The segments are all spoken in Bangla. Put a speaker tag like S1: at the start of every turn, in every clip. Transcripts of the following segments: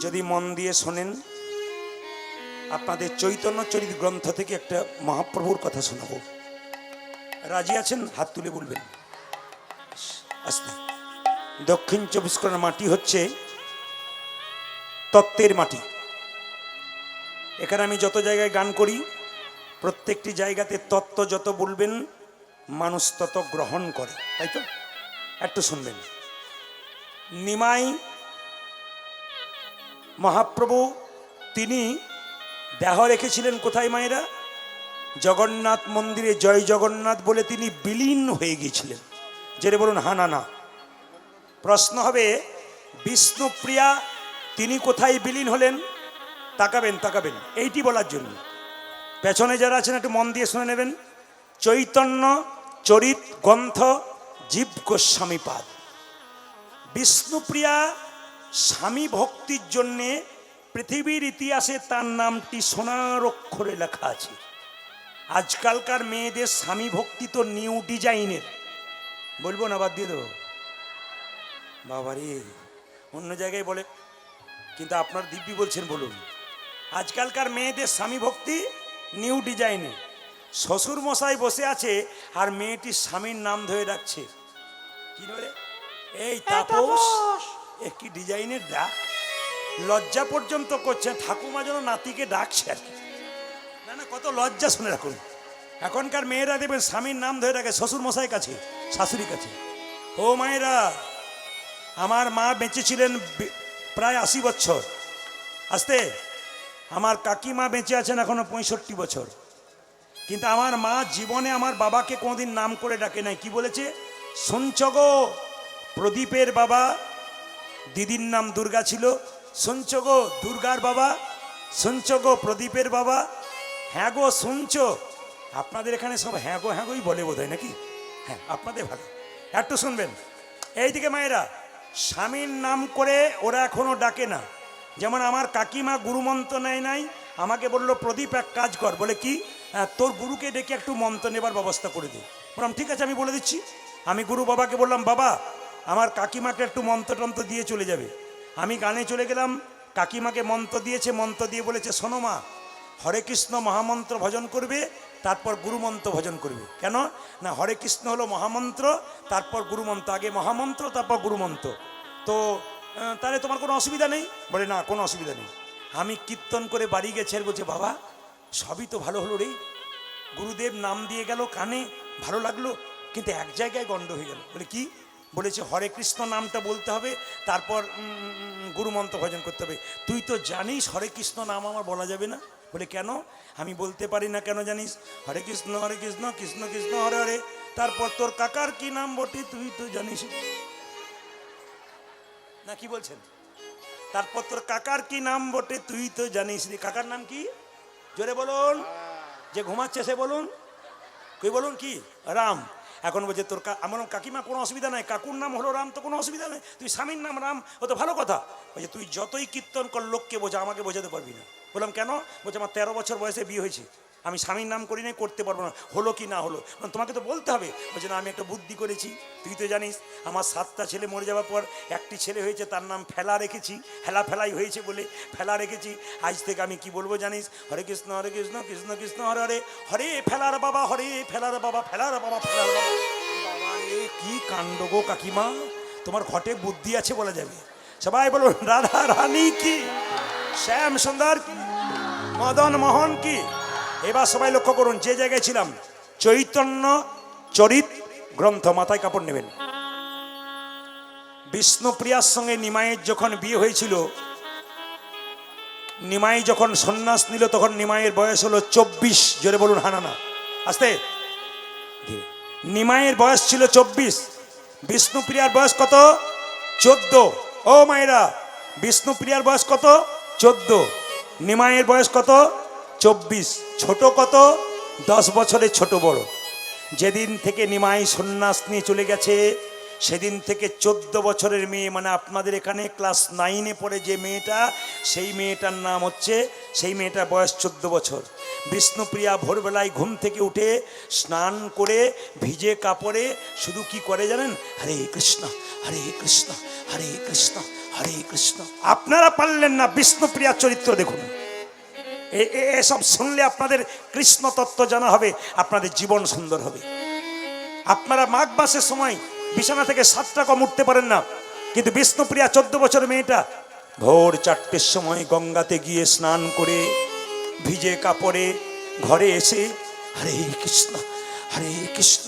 S1: যদি মন দিয়ে শোনেন, আপনাদের চৈতন্য চরিত গ্রন্থ থেকে একটা মহাপ্রভুর কথা শোনাবো। রাজি আছেন? হাত তুলে বলবেন। আসতে। দক্ষিণ চব্বিশ পরগনার মাটি হচ্ছে তত্ত্বের মাটি। এখানে আমি যত জায়গায় গান করি, প্রত্যেকটি জায়গাতে তত্ত্ব যত বলবেন, মানুষ তত গ্রহণ করে। তাই তো? একটু শুনবেন। নিমাই মহাপ্রভু, তিনি দেহ রেখেছিলেন কোথায় মায়েরা? জগন্নাথ মন্দিরে জয় জগন্নাথ বলে তিনি বিলীন হয়ে গিয়েছিলেন। যেটা বলুন, হা, না না। প্রশ্ন হবে, বিষ্ণুপ্রিয়া তিনি কোথায় বিলীন হলেন? তাকাবেন তাকাবেন। এইটি বলার জন্য। পেছনে যারা আছেন, একটু মন দিয়ে শুনে নেবেন। চৈতন্য, চরিত, গ্রন্থ, জীব গোস্বামীপাদ। বিষ্ণুপ্রিয়া স্বামী ভক্তির জন্যে পৃথিবীর ইতিহাসে তার নামটি সোনার অক্ষরে লেখা আছে। আজকালকার মেয়েদের স্বামী ভক্তি তো নিউ ডিজাইনের। বলব না বাদ দিয়ে দেবো। বাবারে অন্য জায়গায় বলে কিন্তু আপনার দিব্যি বলছেন বলুন। আজকালকার মেয়েদের স্বামী ভক্তি নিউ ডিজাইনে শ্বশুর মশাই বসে আছে আর মেয়েটি স্বামীর নাম ধরে রাখছে কি বলে? এই তাপস। এ কি ডিজাইনের ডাক লজ্জা পর্যন্ত করছে ঠাকুমা যেন নাতিকে ডাকছে আর না না, কত লজ্জা শুনে রাখুন এখনকার মেয়েরা দেবেন স্বামীর নাম ধরে রাখে শ্বশুর মশাই কাছে, শাশুড়ির কাছে। ও মায়েরা, আমার মা বেঁচে ছিলেন প্রায় আশি বছর। আসতে, আমার কাকিমা বেঁচে আছেন এখনও পঁয়ষট্টি বছর। কিন্তু আমার মা জীবনে আমার বাবাকে কোনোদিন নাম করে ডাকে নাই। কি বলেছে? শুনছ গো, প্রদীপের বাবা দিদির নাম দুর্গা ছিল। শুনছ গো দুর্গার বাবা? শুনছ গো প্রদীপের বাবা? হ্যাঁ গো শুনছ? আপনাদের এখানে সব হ্যাঁ গো হ্যাঁ গোই বলে বোধ হয় নাকি? হ্যাঁ আপনাদের ভালো। একটু শুনবেন। এইদিকে মায়েরা স্বামীর নাম করে ওরা এখনও ডাকে না। যেমন আমার কাকিমা গুরুমন্ত্র নেয় নাই আমাকে বলল প্রদীপ এক কাজ কর। বলে কি? "হ্যাঁ, তোর গুরুকে ডেকে একটু মন্ত্র নেবার ব্যবস্থা করে দে। বললাম ঠিক আছে আমি বলে দিচ্ছি। আমি গুরু বাবাকে বললাম বাবা আমার কাকিমাকে একটু মন্ত্র টন্ত্র দিয়ে চলে যাবে। আমি গানে চলে গেলাম, কাকিমাকে মন্ত্র দিয়েছে, মন্ত্র দিয়ে বলেছে, শোনো মা, হরে কৃষ্ণ মহামন্ত্র ভজন করবে, তারপর গুরুমন্ত্র ভজন করবে। কেন? না, হরে কৃষ্ণ হলো মহামন্ত্র, তারপর গুরুমন্ত্র, আগে মহামন্ত্র, তারপর গুরুমন্ত্র। তো তাহলে তোমার কোনো অসুবিধা নেই? বলে, না, কোনো অসুবিধা নেই। আমি কীর্তন করে বাড়ি গেছে আর বলছে, বাবা, সবই তো ভালো হলো রে। গুরুদেব নাম দিয়ে গেল, কানে ভালো লাগল, কিন্তু এক জায়গায় গন্ড হয়ে গেল। বলে, কি? বলেছে হরে কৃষ্ণ নামটা বলতে হবে তারপর গুরুমন্ত্র ভজন করতে হবে। তুই তো জানিস হরে কৃষ্ণ নাম আমার বলা যাবে না? বলে কেন? আমি বলতে পারি না কেন জানিস? হরে কৃষ্ণ হরে কৃষ্ণ কৃষ্ণ কৃষ্ণ হরে হরে তারপর তোর কাকার কি নাম বটে তুই তো জানিস। না কি বলছেন? তারপর তোর কাকার কি নাম বটে তুই তো জানিস রে। কাকার নাম কি? জোরে বলুন। যে ঘুমাচ্ছে সে বলুন। কই বলুন কি? রাম। এখন বলছে, তোর আমার কাকিমা, কোনো অসুবিধা নাই। কাকুর নাম হলো রাম, তো কোনো অসুবিধা নেই। তুই স্বামীর নাম রাম, ও তো ভালো কথা। বলছে, তুই যতই কীর্তন কর, লোককে বোঝা, আমাকে বোঝাতে পারবি না। বললাম, কেন? বলছে, আমার তেরো বছর বয়সে বিয়ে হয়েছে। আমি স্বামীর নাম করি নাই, করতে পারব না। হলো কি না হলো? তোমাকে তো বলতে হবে। বলছে না আমি একটা বুদ্ধি করেছি। তুই তো জানিস, আমার সাতটা ছেলে মরে যাওয়ার পর একটি ছেলে হয়েছে, তার নাম ফেলা রেখেছি। ফেলা ফেলাই হয়েছে বলে ফেলা রেখেছি। আজ থেকে আমি কি বলব জানিস? হরে কৃষ্ণ হরে কৃষ্ণ কৃষ্ণ কৃষ্ণ, হরে হরে। হরে ফেলার বাবা, হরে ফেলার বাবা ফেলার বাবা ফেলার বাবা। কি কাণ্ড গো কাকিমা? তোমার ঘটে বুদ্ধি আছে বলা যাবে। সবাই বলো, রাধা রানী কি? শ্যাম সুন্দর কি? মদন মোহন কি? এবার সবাই লক্ষ্য করুন, যে জায়গায় ছিলাম, চৈতন্য চরিত গ্রন্থ, মাথায় কাপড় নেবেন। বিষ্ণুপ্রিয়ার সঙ্গে নিমাইয়ের যখন বিয়ে হয়েছিল, নিমাই যখন সন্ন্যাস নিল, তখন নিমাইয়ের বয়স হলো চব্বিশ, জোরে বলুন হানানা আস্তে। নিমাইয়ের বয়স ছিল চব্বিশ, বিষ্ণুপ্রিয়ার বয়স কত? চোদ্দ। ও মায়েরা, বিষ্ণুপ্রিয়ার বয়স কত? চোদ্দ। নিমাইয়ের বয়স কত? চব্বিশ, ছোট কত? দশ বছরের ছোট বড়। যেদিন থেকে নিমাই সন্ন্যাস নিয়ে চলে গেছে, সেদিন থেকে চোদ্দ বছরের মেয়ে মানে আপনাদের এখানে ক্লাস নাইনে পড়ে যে মেয়েটা, সেই মেয়েটার নাম হচ্ছে, সেই মেয়েটার বয়স চোদ্দ বছর। বিষ্ণুপ্রিয়া ভোরবেলায় ঘুম থেকে উঠে স্নান করে, ভিজে কাপড়ে, শুধু কি করে জানেন? হরে কৃষ্ণ হরে কৃষ্ণ হরে কৃষ্ণ হরে কৃষ্ণ। আপনারা পারলেন না বিষ্ণুপ্রিয়া চরিত্র দেখুন। এসব শুনলে আপনাদের কৃষ্ণ তত্ত্ব জানা হবে, আপনাদের জীবন সুন্দর হবে। আপনারা মাঘ মাসের সময় বিছানা থেকে সাতটা কম উঠতে পারেন না, কিন্তু বিষ্ণুপ্রিয়া চোদ্দ বছর মেয়েটা ভোর চারটের সময় গঙ্গাতে গিয়ে স্নান করে, ভিজে কাপড়ে ঘরে এসে, হরে কৃষ্ণ হরে কৃষ্ণ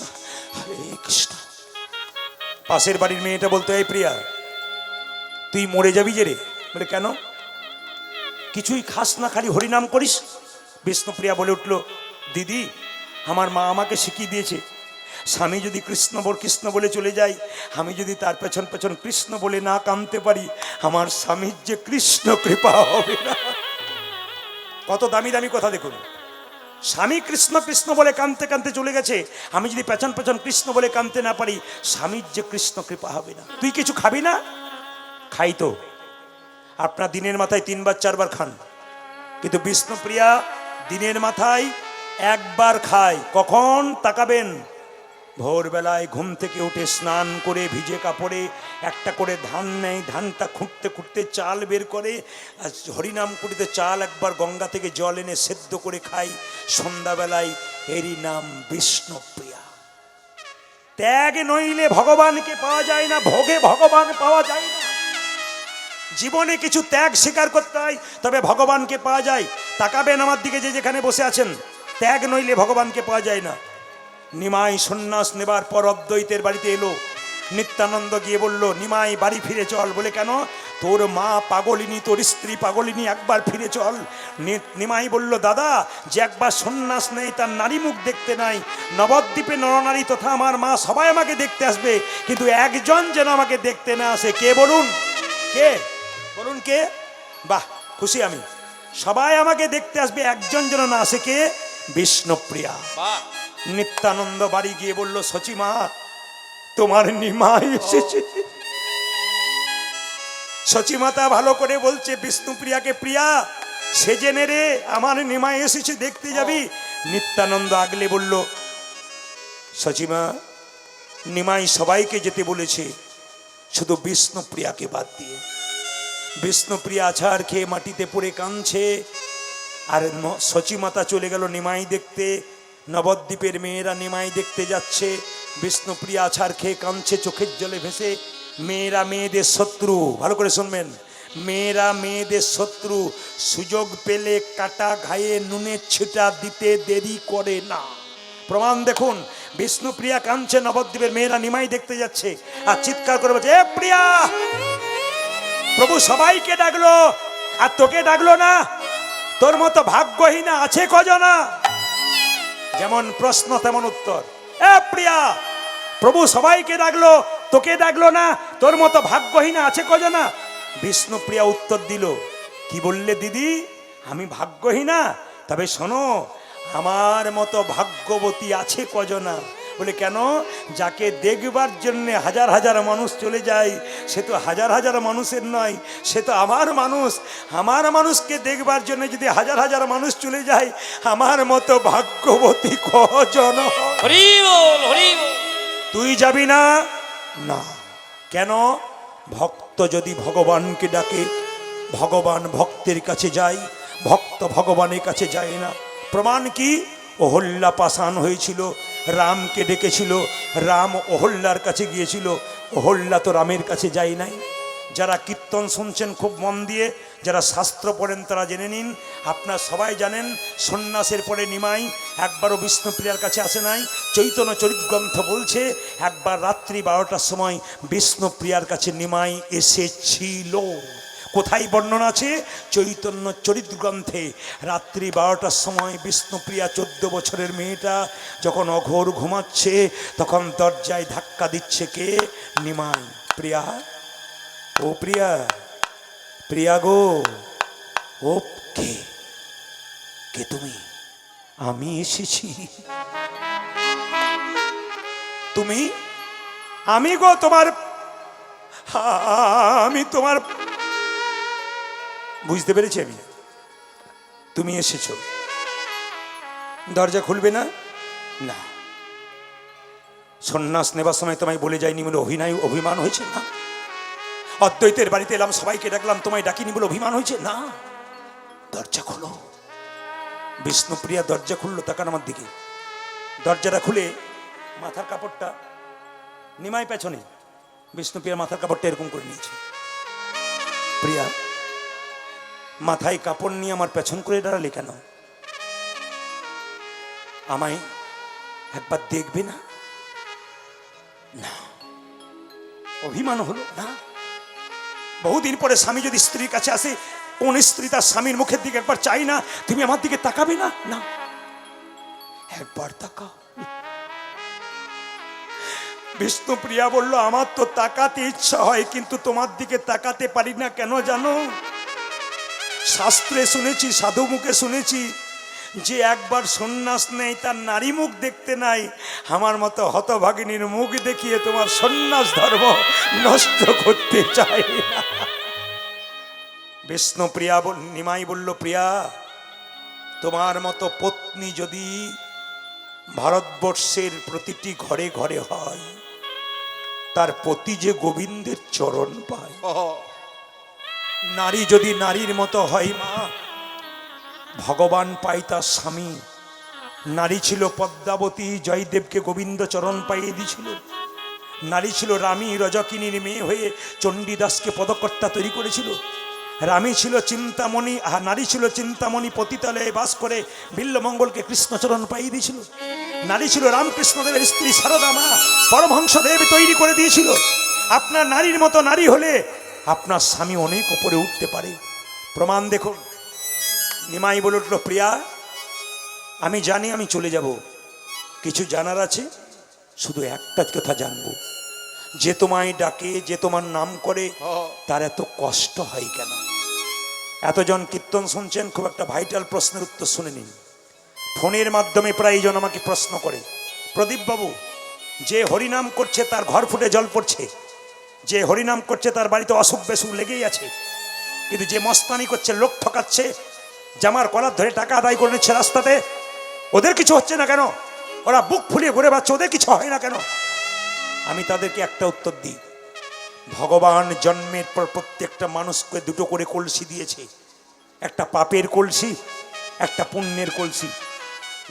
S1: হরে কৃষ্ণ। পাশের বাড়ির মেয়েটা বলতো, এই প্রিয়া, তুই মরে যাবি যে রে? বলে, কেন? কিছুই খাস না, খালি হরিনাম করিস। বিষ্ণুপ্রিয়া বলে উঠল, দিদি, আমার মা আমাকে শিখিয়ে দিয়েছে। স্বামী যদি কৃষ্ণ বল কৃষ্ণ বলে চলে যায়, আমি যদি তার পেছন পেছন কৃষ্ণ বলে না কামতে পারি, আমার স্বামীর যে কৃষ্ণ কৃপা হবে না। কত দামি দামি কথা দেখুন। স্বামী কৃষ্ণ কৃষ্ণ বলে কানতে কানতে চলে গেছে, আমি যদি পেছন পেছন কৃষ্ণ বলে কানতে না পারি, স্বামীর যে কৃষ্ণ কৃপা হবে না। তুই কিছু খাবি না? খাই তো। আপনার দিনের মাথায় তিনবার, চারবার খান। কিন্তু বিষ্ণুপ্রিয়া দিনের মাথায় একবার খায়। কখন? তাকাবেন। ভোরবেলায় ঘুম থেকে উঠে স্নান করে ভিজে কাপড়ে একটা করে ধান নেয়। ধানটা খুঁটতে খুঁটতে চাল বের করে, আর হরিনাম কুড়িতে চাল একবার গঙ্গা থেকে জল এনে সেদ্ধ করে খাই সন্ধ্যাবেলায় এরই নাম বিষ্ণুপ্রিয়া। ত্যাগ নইলে ভগবানকে পাওয়া যায় না, ভোগে ভগবান পাওয়া যায় না। জীবনে কিছু ত্যাগ স্বীকার করতে হয়, তবে ভগবানকে পাওয়া যায়। তাকাবেন আমার দিকে যে যেখানে বসে আছেন, ত্যাগ নইলে ভগবানকে পাওয়া যায় না। নিমাই সন্ন্যাস নেবার পর অদ্বৈতের বাড়িতে এলো। নিত্যানন্দ গিয়ে বলল, নিমাই, বাড়ি ফিরে চল। বলে, কেন? তোর মা পাগলিনী, তোর স্ত্রী পাগলিনী একবার ফিরে চল। নিমাই বলল, দাদা, যে একবার সন্ন্যাস নেই, তার নারী মুখ দেখতে নাই। নবদ্বীপে নরনারী তথা আমার মা সবাই আমাকে দেখতে আসবে, কিন্তু একজন যেন আমাকে দেখতে না আসে। কে বলুন? কে? বলুন কে? বাহ খুশি আমি। সবাই আমাকে দেখতে আসবে একজন যেন না আসে কে? বিষ্ণুপ্রিয়া। নিত্যানন্দ বাড়ি গিয়ে বলল সচিমা তোমার নিমাই এসেছে। সচিমাতা ভালো করে বলছে বিষ্ণুপ্রিয়াকে প্রিয়া সে জেনে রে আমার নিমাই এসেছে দেখতে যাবি? নিত্যানন্দ আগলে বলল সচিমা নিমাই সবাইকে যেতে বলেছে শুধু বিষ্ণুপ্রিয়াকে বাদ দিয়ে। বিষ্ণুপ্রিয়া আছাড় খেয়ে মাটিতে পড়ে কাঁদছে। আর সচিমাতা চলে গেল নিমাই দেখতে। নবদ্বীপের মেয়েরা নিমাই দেখতে যাচ্ছে। বিষ্ণুপ্রিয়া আছাড় খেয়ে কাঁদছে, চোখের জলে ভেসে। মেয়েরা মেয়েদের শত্রু, ভালো করে শুনবেন। মেয়েরা মেয়েদের শত্রু, সুযোগ পেলে কাটা ঘায়ে নুনের ছিটা দিতে দেরি করে না। প্রমাণ দেখুন, বিষ্ণুপ্রিয়া কাঁদছে, নবদ্বীপের মেয়েরা নিমাই দেখতে যাচ্ছে। আর চিৎকার করে বলছে, এ প্রিয়া প্রভু সবাইকে ডাকলো, আর তোকে ডাকলো না? তোর মতো ভাগ্যহীনা আছে কজনা? যেমন প্রশ্ন, তেমন উত্তর। এ প্রিয়া, প্রভু সবাইকে ডাকলো, তোকে ডাকলো না? তোর মতো ভাগ্যহীনা আছে কজনা? বিষ্ণুপ্রিয়া উত্তর দিল, কি বললে দিদি? আমি ভাগ্যহীনা? তবে শোনো, আমার মতো ভাগ্যবতী আছে কজনা? বলে কেন? যাকে দেখবার জন্যে হাজার হাজার মানুষ চলে যায় সে তো হাজার হাজার মানুষের নয় সে তো আমার মানুষ। আমার মানুষকে দেখবার জন্য যদি হাজার হাজার মানুষ চলে যায় আমার মতো ভাগ্যবতী কজন তুই যাবি না? না। কেন? ভক্ত যদি ভগবানকে ডাকে ভগবান ভক্তের কাছে যায় ভক্ত ভগবানের কাছে যায় না। প্রমাণ কি? অহল্যা পাষাণ হয়েছিল। রামকে ডেকেছিল, রাম অহল্যার কাছে গিয়েছিল। অহল্যা তো রামের কাছে যায় নাই। যারা কীর্তন শুনছেন খুব মন দিয়ে, যারা শাস্ত্র পড়েন তারা জেনে নিন। আপনার সবাই জানেন, সন্ন্যাসের পরে নিমাই একবারও বিষ্ণুপ্রিয়ার কাছে আসে নাই। চৈতন্য চরিত গ্রন্থ বলছে, একবার রাত্রি বারোটার সময় বিষ্ণুপ্রিয়ার কাছে নিমাই এসেছিল। কোথায় বর্ণনা আছে? চৈতন্য চরিত গ্রন্থে রাত্রি বারোটার সময় বিষ্ণুপ্রিয়া চোদ্দ বছরের মেয়েটা যখন অঘোর ঘুমাচ্ছে, তখন দরজায় ধাক্কা দিচ্ছে কে? নিমাই। প্রিয়া? ও প্রিয়া? প্রিয়া গো? ও কে? কে তুমি? আমি এসেছি। তুমি? আমি গো তোমার, আমি তোমার বুঝতে পেরেছি আমি। তুমি এসেছ। দরজা খুলবে না? না। সন্ন্যাস নেবার সময় তোমায় বলে যায়নি বলে অভিনয়, অভিমান হয়েছে না? অদ্বৈতের বাড়িতে এলাম, সবাইকে ডাকলাম, তোমায় ডাকিনি বলে অভিমান হয়েছে না? দরজা খোলো। বিষ্ণুপ্রিয়া দরজা খুললো, তাকান আমার দিকে। দরজাটা খুলে মাথার কাপড়টা নিমাই পেছনে। বিষ্ণুপ্রিয়ার মাথার কাপড়টা এরকম করে নিয়েছে। প্রিয়া মাথায় কাপড় নিয়ে আমার পেছন করে দাঁড়ালে কেন? আমায় একবার দেখবে না? অভিমান হলো না? বহুদিন পরে স্বামী যদি স্ত্রীর কাছে আসে, কোন স্ত্রী তার স্বামীর মুখের দিকে একবার চাই না, তুমি আমার দিকে তাকাবে না? না। একবার তাকাও। বিষ্ণুপ্রিয়া বলল, আমার তো তাকাতে ইচ্ছা হয়, কিন্তু তোমার দিকে তাকাতে পারি না কেন জানো? শাস্ত্রে শুনেছি, সাধু মুখে শুনেছি, যে একবার সন্ন্যাস নেই, তার নারী মুখ দেখতে নাই, আমার মতো হতভাগিনীর মুখ দেখিয়ে তোমার সন্ন্যাস ধর্ম নষ্ট করতে চাই না। বিষ্ণুপ্রিয়া বল, নিমাই বলল, প্রিয়া, তোমার মতো পত্নী যদি ভারতবর্ষের প্রতিটি ঘরে ঘরে হয়, তার পতি যে গোবিন্দের চরণ পায় নারী যদি নারীর মতো হয় মা, ভগবান পাই তার স্বামী। নারী ছিল পদ্মাবতী, জয়দেবকে গোবিন্দ চরণ পাইয়ে দিয়েছিল। নারী ছিল রামী রজকিনীর মেয়ে হয়ে চণ্ডীদাসকে পদকর্তা তৈরি করেছিল। রামী ছিল চিন্তামণি আর নারী ছিল চিন্তামণি পতিতালয়ে বাস করে বিল্লমঙ্গলকে কৃষ্ণচরণ পাইয়ে দিয়েছিল। নারী ছিল রামকৃষ্ণদেবের স্ত্রী সারদা মা, পরমহংসদেব তৈরি করে দিয়েছিল। আপনার নারীর মতো নারী হলে আপনার স্বামী অনেক ওপরে উঠতে পারে। প্রমাণ দেখুন। নিমাই বলে উঠল, প্রিয়া, আমি জানি আমি চলে যাব। কিছু জানার আছে? শুধু একটা কথা জানব। যে তোমায় ডাকে, যে তোমার নাম করে, তার এত কষ্ট হয় কেন? এতজন কীর্তন শুনছেন, খুব একটা ভাইটাল প্রশ্নের উত্তর শুনে নিন। ফোনের মাধ্যমে প্রায় জন আমাকে প্রশ্ন করে প্রদীপ বাবু যে হরিনাম করছে তার ঘর ফুটে জল পড়ছে। যে হরিনাম করছে তার বাড়িতে অসুখ বেসুখ লেগেই আছে। কিন্তু যে মস্তানি করছে, লোক ঠকাচ্ছে, জামার কলার ধরে টাকা আদায় করে নিচ্ছে রাস্তাতে, ওদের কিছু হচ্ছে না কেন? ওরা বুক ফুলিয়ে ঘুরে বাচ্চা ওদের কিছু হয় না কেন? আমি তাদেরকে একটা উত্তর দিই। ভগবান জন্মের পর প্রত্যেকটা মানুষকে দুটো করে কলসি দিয়েছে। একটা পাপের কলসি, একটা পুণ্যের কলসি।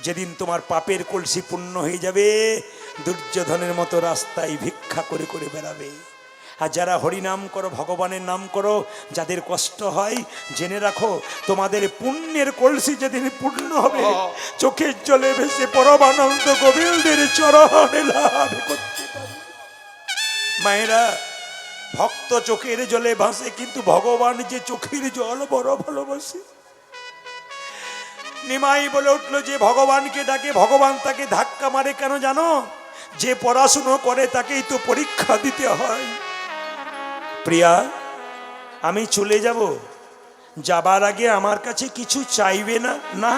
S1: যেদিন তোমার পাপের কলসি পূর্ণ হয়ে যাবে, দুর্যোধনের মতো রাস্তায় ভিক্ষা করে করে বেড়াবে। আর যারা হরিনাম করো ভগবানের নাম করো যাদের কষ্ট হয় জেনে রাখো তোমাদের পুণ্যের কলসি যেদিন পূর্ণ হবে চোখের জলে ভেসে পরমানন্দ গোবিন্দের চরণে লাভ করতে মায়েরা ভক্ত চোখের জলে ভাসে কিন্তু ভগবান যে চোখের জল বড় ভালোবাসে। নিমাই বলে উঠল যে ভগবানকে ডাকে ভগবান তাকে ধাক্কা মারে কেন জানো? যে পড়াশুনো করে তাকেই তো পরীক্ষা দিতে হয়। প্রিয়া, আমি চলে যাব। যাবার আগে আমার কাছে কিছু চাইবে না না?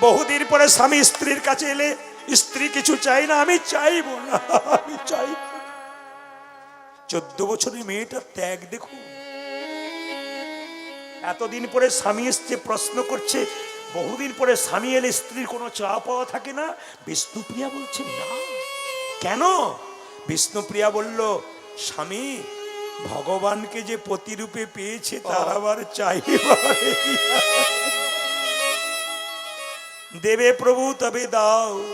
S1: বহুদিন পরে স্বামী স্ত্রীর কাছে এলে, স্ত্রী কিছু চাই না, আমি চাইব না, আমি চাই চোদ্দ বছরের মেয়েটা ত্যাগ দেখুন। এতদিন পরে স্বামী এসছে, প্রশ্ন করছে, বহুদিন পরে স্বামী এলে স্ত্রীর কোনো চা পাওয়া থাকে না? বিষ্ণুপ্রিয়া বলছে, না। কেন? বিষ্ণুপ্রিয়া বলল, স্বামী ভগবানকে যে প্রতিরূপে পেয়েছে, তার আবার চাইবার দেবে প্রভু, তবে দাও।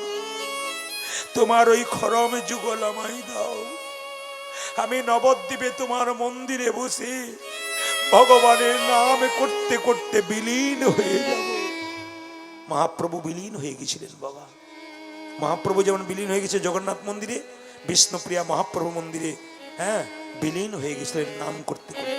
S1: তোমার ওই খরম যুগল আমায় দাও। আমি নবদ্বীপে তোমার মন্দিরে বসে ভগবানের নাম করতে করতে বিলীন হয়ে যাব। মহাপ্রভু বিলীন হয়ে গেছিলেন, বাবা। মহাপ্রভু যেমন বিলীন হয়ে গেছে জগন্নাথ মন্দিরে, বিষ্ণুপ্রিয়া মহাপ্রভু মন্দিরে হ্যাঁ? বিলীন হয়ে গেছিলেন নাম করতে।